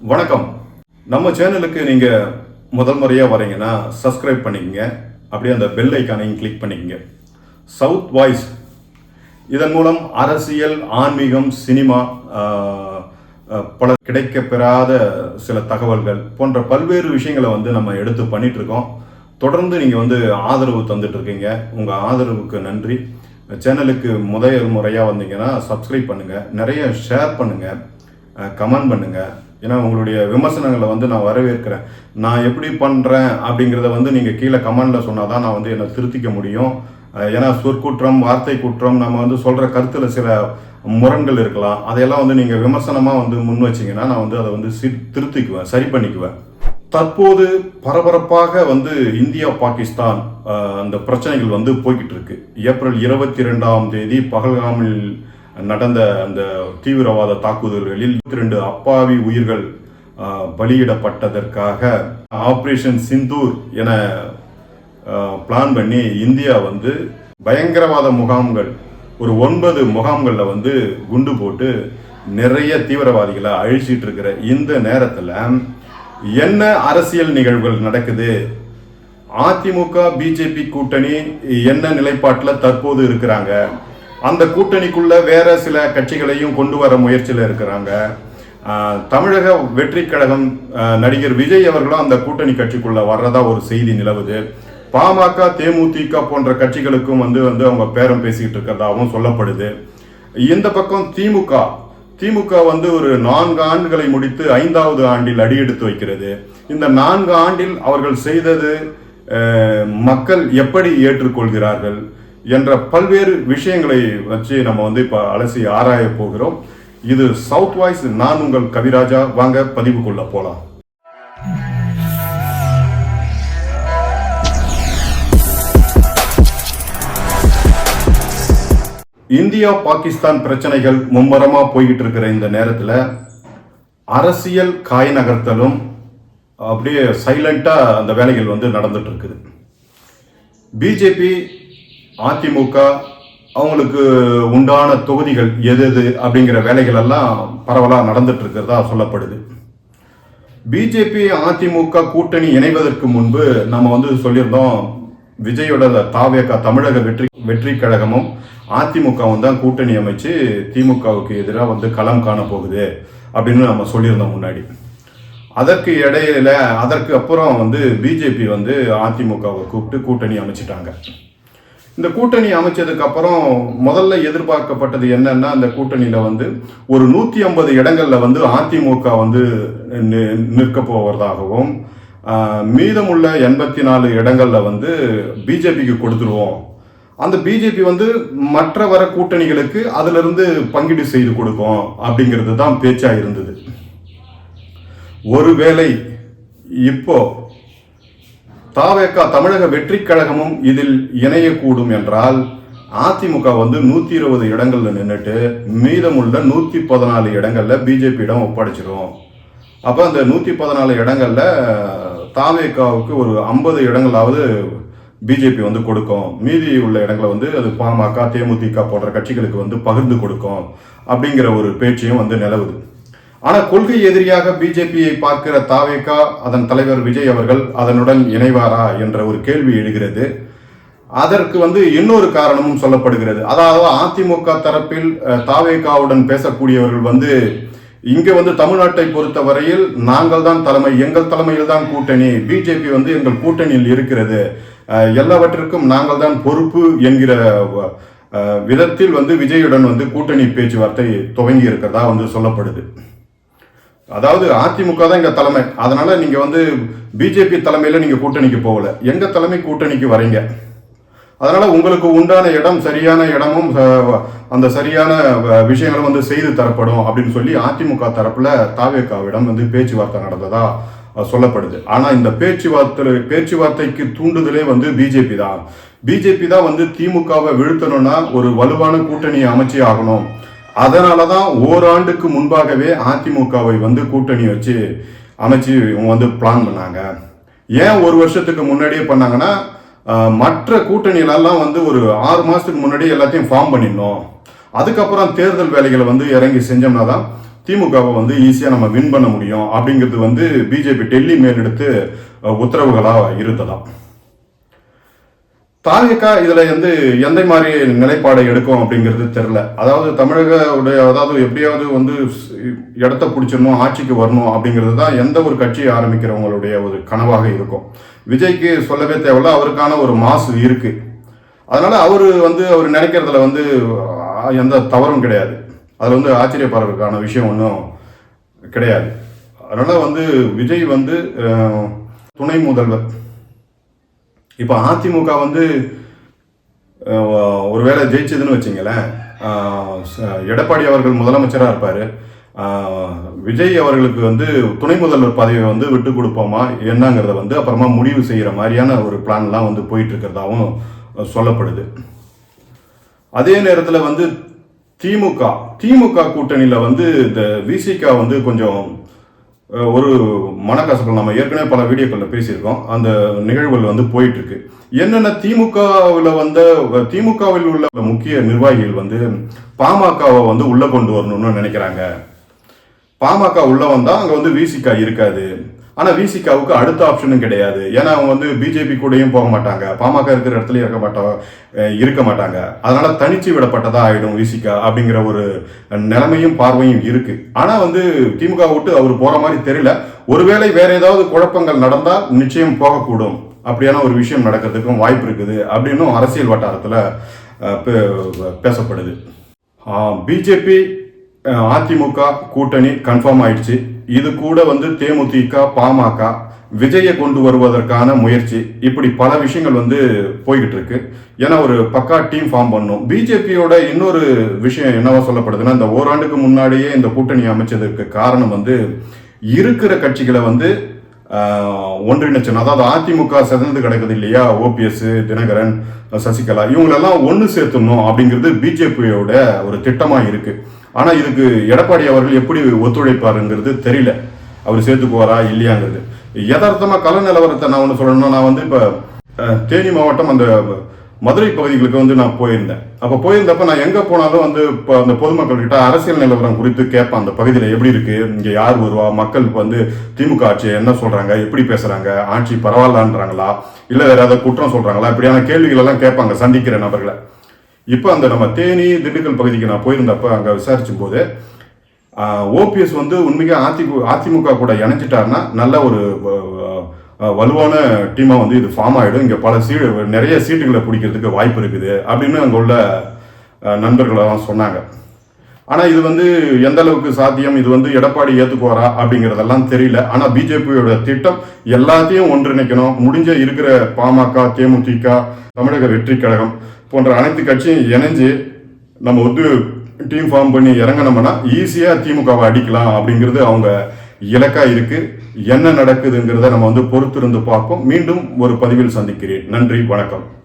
வணக்கம். நம்ம சேனலுக்கு நீங்கள் முதல் முறையாக வரீங்கன்னா சப்ஸ்கிரைப் பண்ணிக்கங்க. அப்படியே அந்த பெல் ஐக்கானையும் கிளிக் பண்ணிக்கங்க. சவுத் வாய்ஸ் இதன் மூலம் அரசியல் ஆன்மீகம் சினிமா பல கிடைக்கப்பெறாத சில தகவல்கள் போன்ற பல்வேறு விஷயங்களை வந்து நம்ம எடுத்து பண்ணிகிட்ருக்கோம் தொடர்ந்து நீங்கள் வந்து ஆதரவு தந்துட்டுருக்கீங்க. உங்கள் ஆதரவுக்கு நன்றி. சேனலுக்கு முதல் முறையாக வந்தீங்கன்னா சப்ஸ்கிரைப் பண்ணுங்கள் நிறைய ஷேர் பண்ணுங்கள் கமெண்ட் பண்ணுங்கள் ஏன்னா உங்களுடைய விமர்சனங்களை வந்து நான் வரவேற்கிறேன். நான் எப்படி பண்ணுறேன் அப்படிங்கிறத வந்து நீங்கள் கீழே கமாண்ட்டில் சொன்னால் தான் நான் வந்து என்னை திருத்திக்க முடியும். ஏன்னா சொற்குற்றம் வார்த்தை குற்றம் நம்ம வந்து சொல்கிற கருத்தில் சில முரண்கள் இருக்கலாம். அதையெல்லாம் வந்து நீங்கள் விமர்சனமாக வந்து முன் வச்சீங்கன்னா நான் வந்து அதை வந்து சி- திருத்திக்குவேன் சரி பண்ணிக்குவேன். தற்போது பரபரப்பாக வந்து இந்தியா பாகிஸ்தான் அந்த பிரச்சனைகள் வந்து போய்கிட்டு இருக்கு. ஏப்ரல் இருபத்தி ரெண்டாம் தேதி பகல்காமில் நடந்த அந்த தீவிரவாத தாக்குதல்களில் இருபத்தி ரெண்டு அப்பாவி உயிர்கள் பலியிடப்பட்டதற்காக ஆப்ரேஷன் சிந்தூர் என பிளான் பண்ணி இந்தியா வந்து பயங்கரவாத முகாம்கள் ஒரு ஒன்பது முகாம்களில் வந்து குண்டு போட்டு நிறைய தீவிரவாதிகளை அழிச்சிட்டு இருக்கிற இந்த நேரத்தில் என்ன அரசியல் நிகழ்வுகள் நடக்குது? அதிமுக பிஜேபி கூட்டணி என்ன நிலைப்பாட்டில் தற்போது இருக்கிறாங்க? அந்த கூட்டணிக்குள்ள வேற சில கட்சிகளையும் கொண்டு வர முயற்சியில் இருக்கிறாங்க. தமிழக வெற்றி கழகம் நடிகர் விஜய் அவர்களும் அந்த கூட்டணி கட்சிக்குள்ள வர்றதா ஒரு செய்தி நிலவுது. பாமக தேமுதிக போன்ற கட்சிகளுக்கும் வந்து வந்து அவங்க பேரம் பேசிக்கிட்டு இருக்கிறதாகவும் சொல்லப்படுது. இந்த பக்கம் திமுக திமுக வந்து ஒரு நான்கு ஆண்டுகளை முடித்து ஐந்தாவது ஆண்டில் அடியெடுத்து வைக்கிறது. இந்த நான்கு ஆண்டில் அவர்கள் செய்தது மக்கள் எப்படி ஏற்றுக்கொள்கிறார்கள்? என்ற பல்வேறு விஷயங்களை வச்சு நம்ம வந்து இப்போ அலசி ஆராய போகிறோம். இது சவுத் வாய்ஸ் நான் உங்கள் கவிராஜா. வாங்க பதிவுக்குள்ள போலாம். இந்தியா பாகிஸ்தான் பிரச்சனைகள் மும்மரமா போய்கிட்டு இருக்கிற இந்த நேரத்தில் அரசியல் காய் நகர்த்தலும் அப்படியே சைலண்டா அந்த வேலைகள் வந்து நடந்துட்டு இருக்குது. பிஜேபி அதிமுக அவங்களுக்கு உண்டான தொகுதிகள் எது எது அப்படிங்கிற வேலைகள் எல்லாம் பரவலாக நடந்துட்டு இருக்கிறதா சொல்லப்படுது. பிஜேபி அதிமுக கூட்டணி இணைவதற்கு முன்பு நம்ம வந்து சொல்லியிருந்தோம் விஜயோட தாவேகா தமிழக வெற்றி வெற்றி கழகமும் அதிமுகவும் தான் கூட்டணி அமைச்சு திமுகவுக்கு எதிராக வந்து களம் காண போகுது அப்படின்னு நம்ம சொல்லியிருந்தோம் முன்னாடி. அதற்கு இடையில அதற்கு அப்புறம் வந்து பிஜேபி வந்து அதிமுகவை கூப்பிட்டு கூட்டணி அமைச்சிட்டாங்க. இந்த கூட்டணி அமைச்சதுக்கு அப்புறம் முதல்ல எதிர்பார்க்கப்பட்டது என்னன்னா அந்த கூட்டணியில வந்து ஒரு நூத்தி ஐம்பது இடங்கள்ல வந்து அதிமுக வந்து நிற்க போவதாகவும் மீதமுள்ள எண்பத்தி நாலு இடங்கள்ல வந்து பிஜேபிக்கு கொடுத்துருவோம். அந்த பிஜேபி வந்து மற்ற வர கூட்டணிகளுக்கு அதுல இருந்து பங்கீடு செய்து கொடுக்கும் அப்படிங்கிறது தான் பேச்சா இருந்தது. ஒருவேளை இப்போ தாவேக்கா தமிழக வெற்றி கழகமும் இதில் இணையக்கூடும் என்றால் அதிமுக வந்து நூத்தி இருபது இடங்கள்ல நின்றுட்டு மீதமுள்ள நூத்தி பதினாலு இடங்கள்ல பிஜேபியிடம் ஒப்படைச்சிரும். அப்ப அந்த நூத்தி பதினாலு இடங்கள்ல தாவேக்காவுக்கு ஒரு ஐம்பது இடங்களாவது பிஜேபி வந்து கொடுக்கும். மீதி உள்ள இடங்களை வந்து அது பாமக தேமுதிக போன்ற கட்சிகளுக்கு வந்து பகிர்ந்து கொடுக்கும் அப்படிங்கிற ஒரு பேச்சையும் வந்து நிலவுது. ஆனால் கொள்கை எதிரியாக பிஜேபியை பார்க்கிற தாவேகா அதன் தலைவர் விஜய் அவர்கள் அதனுடன் இணைவாரா என்ற ஒரு கேள்வி எழுகிறது. அதற்கு வந்து இன்னொரு காரணமும் சொல்லப்படுகிறது. அதாவது அதிமுக தரப்பில் தாவேகாவுடன் பேசக்கூடியவர்கள் வந்து இங்கே வந்து தமிழ்நாட்டை பொறுத்த வரையில் நாங்கள் தான் தலைமை எங்கள் தலைமையில் தான் கூட்டணி பிஜேபி வந்து எங்கள் கூட்டணியில் இருக்கிறது. எல்லாவற்றிற்கும் நாங்கள் தான் பொறுப்பு என்கிற விதத்தில் வந்து விஜயுடன் வந்து கூட்டணி பேச்சுவார்த்தை துவங்கி இருக்கிறதா வந்து சொல்லப்படுது. அதாவது அதிமுக தான் எங்கள் தலைமை. அதனால் நீங்கள் வந்து பிஜேபி தலைமையில் நீங்கள் கூட்டணிக்கு போகல. எங்கள் தலைமை கூட்டணிக்கு வரீங்க. அதனால் உங்களுக்கு உண்டான இடம் சரியான இடமும் அந்த சரியான விஷயங்களும் வந்து செய்து தரப்படும் அப்படின்னு சொல்லி அதிமுக தரப்பில் தாவேக்காவிடம் வந்து பேச்சுவார்த்தை நடந்ததா சொல்லப்படுது. ஆனால் இந்த பேச்சுவார்த்தை பேச்சுவார்த்தைக்கு தூண்டுதலே வந்து பிஜேபி தான். பிஜேபி தான் வந்து திமுகவை வீழ்த்தணும்னா ஒரு வலுவான கூட்டணியை அமைச்சே ஆகணும். அதனால தான் ஓராண்டுக்கு முன்பாகவே அதிமுகவை வந்து கூட்டணி வச்சு அமைச்சு இவங்க வந்து பிளான் பண்ணாங்க. ஏன் ஒரு வருஷத்துக்கு முன்னாடியே பண்ணாங்கன்னா மற்ற கூட்டணிகளெல்லாம் வந்து ஒரு ஆறு மாதத்துக்கு முன்னாடி எல்லாத்தையும் ஃபார்ம் பண்ணிடணும் அதுக்கப்புறம் தேர்தல் வேலைகளை வந்து இறங்கி செஞ்சோம்னா தான் திமுகவை வந்து ஈஸியாக நம்ம வின் பண்ண முடியும். அப்படிங்கிறது வந்து பிஜேபி டெல்லி மேலெடுத்து உத்தரவுகளாக இருந்ததாம். தாவேக்கா இதுல வந்து எந்த மாதிரி நிலைப்பாடை எடுக்கும் அப்படிங்கிறது தெரில அதாவது தமிழக உடைய அதாவது எப்படியாவது வந்து இடத்த பிடிச்சிடணும் ஆட்சிக்கு வரணும் அப்படிங்கிறது தான் எந்த ஒரு கட்சியை ஆரம்பிக்கிறவங்களுடைய ஒரு கனவாக இருக்கும். விஜய்க்கு சொல்லவே தேவையில்ல அவருக்கான ஒரு மாசு இருக்கு. அதனால அவர் வந்து அவர் நினைக்கிறதுல வந்து எந்த தவறும் கிடையாது. அதில் வந்து ஆச்சரியப்படுறதுக்கான விஷயம் ஒன்றும் கிடையாது. அதனால வந்து விஜய் வந்து துணை முதல்வர். இப்போ அதிமுக வந்து ஒருவேளை ஜெயிச்சதுன்னு வச்சிங்களேன் எடப்பாடி அவர்கள் முதலமைச்சராக இருப்பார். விஜய் அவர்களுக்கு வந்து துணை முதல்வர் பதவியை வந்து விட்டு கொடுப்போமா என்னங்கிறத வந்து அப்புறமா முடிவு செய்கிற மாதிரியான ஒரு பிளான்லாம் வந்து போயிட்டு இருக்கிறதாவும் சொல்லப்படுது. அதே நேரத்தில் வந்து திமுக திமுக கூட்டணியில் வந்து இந்த விசிகா வந்து கொஞ்சம் ஒரு மனக்கசப்பு நம்ம ஏற்கனவே பல வீடியோக்களில் பேசியிருக்கோம். அந்த நிகழ்வுகள் வந்து போயிட்டு இருக்கு என்னென்ன திமுகவில் வந்த திமுகவில் உள்ள முக்கிய நிர்வாகிகள் வந்து பாமகவை வந்து உள்ளே கொண்டு வரணும்னு நினைக்கிறாங்க. பாமக உள்ளே வந்தால் அங்கே வந்து விசிகா இருக்காது. ஆனால் விசிகாவுக்கு அடுத்த ஆப்ஷனும் கிடையாது. ஏன்னா அவங்க வந்து பிஜேபி கூடயும் போக மாட்டாங்க. பாமக இருக்கிற இடத்துலையும் இருக்க மாட்டாங்க இருக்க மாட்டாங்க. அதனால தனிச்சு விடப்பட்டதா ஆகிடும் விசிகா அப்படிங்கிற ஒரு நிலைமையும் பார்வையும் இருக்கு. ஆனால் வந்து திமுக விட்டு அவர் போற மாதிரி தெரியல. ஒருவேளை வேற ஏதாவது குழப்பங்கள் நடந்தால் நிச்சயம் போகக்கூடும். அப்படியான ஒரு விஷயம் நடக்கிறதுக்கும் வாய்ப்பு இருக்குது அப்படின்னும் அரசியல் வட்டாரத்தில் பே- பேசப்படுது. பிஜேபி அதிமுக கூட்டணி கன்ஃபார்ம் ஆயிடுச்சு. இது கூட வந்து தேமுதிக பாமக விஜயை கொண்டு வருவதற்கான முயற்சி. இப்படி பல விஷயங்கள் வந்து போய்கிட்டு இருக்கு ஏன்னா ஒரு பக்கா டீம் ஃபார்ம் பண்ணும். பிஜேபியோட இன்னொரு விஷயம் என்னவா சொல்லப்படுதுன்னா இந்த ஓராண்டுக்கு முன்னாடியே இந்த கூட்டணி அமைச்சதற்கு காரணம் வந்து இருக்கிற கட்சிகளை வந்து ஆஹ், ஒன்றிணைச்சணும் அதாவது அதிமுக சிறந்து கிடக்குது இல்லையா? ஓபிஎஸ் தினகரன் சசிகலா இவங்களெல்லாம் ஒன்று சேர்த்துடணும் அப்படிங்கிறது பிஜேபியோட ஒரு திட்டமாக இருக்குது ஆனால் இதுக்கு எடப்பாடி அவர்கள் எப்படி ஒத்துழைப்பாருங்கிறது தெரியல. அவர் சேர்த்துக்குவாரா இல்லையாங்கிறது. யதார்த்தமாக கல நிலவரத்தை நான் ஒன்று சொல்லணும்னா நான் வந்து இப்போ தேனி மாவட்டம் அந்த மதுரை பகுதிகளுக்கு வந்து நான் போயிருந்தேன். அப்போ போயிருந்தப்ப நான் எங்கே போனாலும் வந்து இப்போ அந்த பொதுமக்கள் கிட்ட அரசியல் நிலவரம் குறித்து கேட்பேன். அந்த பகுதியில் எப்படி இருக்குது இங்கே யார் வருவா? மக்களுக்கு வந்து திமுக ஆட்சி என்ன சொல்கிறாங்க எப்படி பேசுகிறாங்க ஆட்சி பரவாயில்லன்றாங்களா? இல்லை வேறு ஏதாவது குற்றம் சொல்கிறாங்களா இப்படியான கேள்விகளெல்லாம் கேட்பாங்க சந்திக்கிற நபர்களை. இப்போ அந்த நம்ம தேனி திண்டுக்கல் பகுதிக்கு நான் போயிருந்தப்ப அங்கே விசாரிச்சும் போது ஓபிஎஸ் வந்து உண்மையாக அதிமுக அதிமுக கூட இணைஞ்சிட்டாருன்னா நல்ல ஒரு வலுவான டீமாக வந்து இது ஃபார்ம் ஆகிடும் இங்கே பல சீ நிறைய சீட்டுகளை பிடிக்கிறதுக்கு வாய்ப்பு இருக்குது அப்படின்னு அங்கே உள்ள நண்பர்களெல்லாம் சொன்னாங்க. ஆனால் இது வந்து எந்த அளவுக்கு சாத்தியம்? இது வந்து எடப்பாடி ஏற்றுக்குவாரா அப்படிங்கிறதெல்லாம் தெரியல. ஆனால் பிஜேபியோட திட்டம் எல்லாத்தையும் ஒன்றிணைக்கணும். முடிஞ்ச இருக்கிற பாமக தேமுதிக தமிழக வெற்றி கழகம் போன்ற அனைத்து கட்சியும் இணைஞ்சு நம்ம வந்து டீம் ஃபார்ம் பண்ணி இறங்கினோம்னா ஈஸியாக திமுகவை அடிக்கலாம் அப்படிங்கிறது அவங்க இலக்காக இருக்கு. என்ன நடக்குதுங்கிறத நம்ம வந்து பொறுத்திருந்து பார்ப்போம். மீண்டும் ஒரு பதிவில் சந்திக்கிறேன். நன்றி வணக்கம்.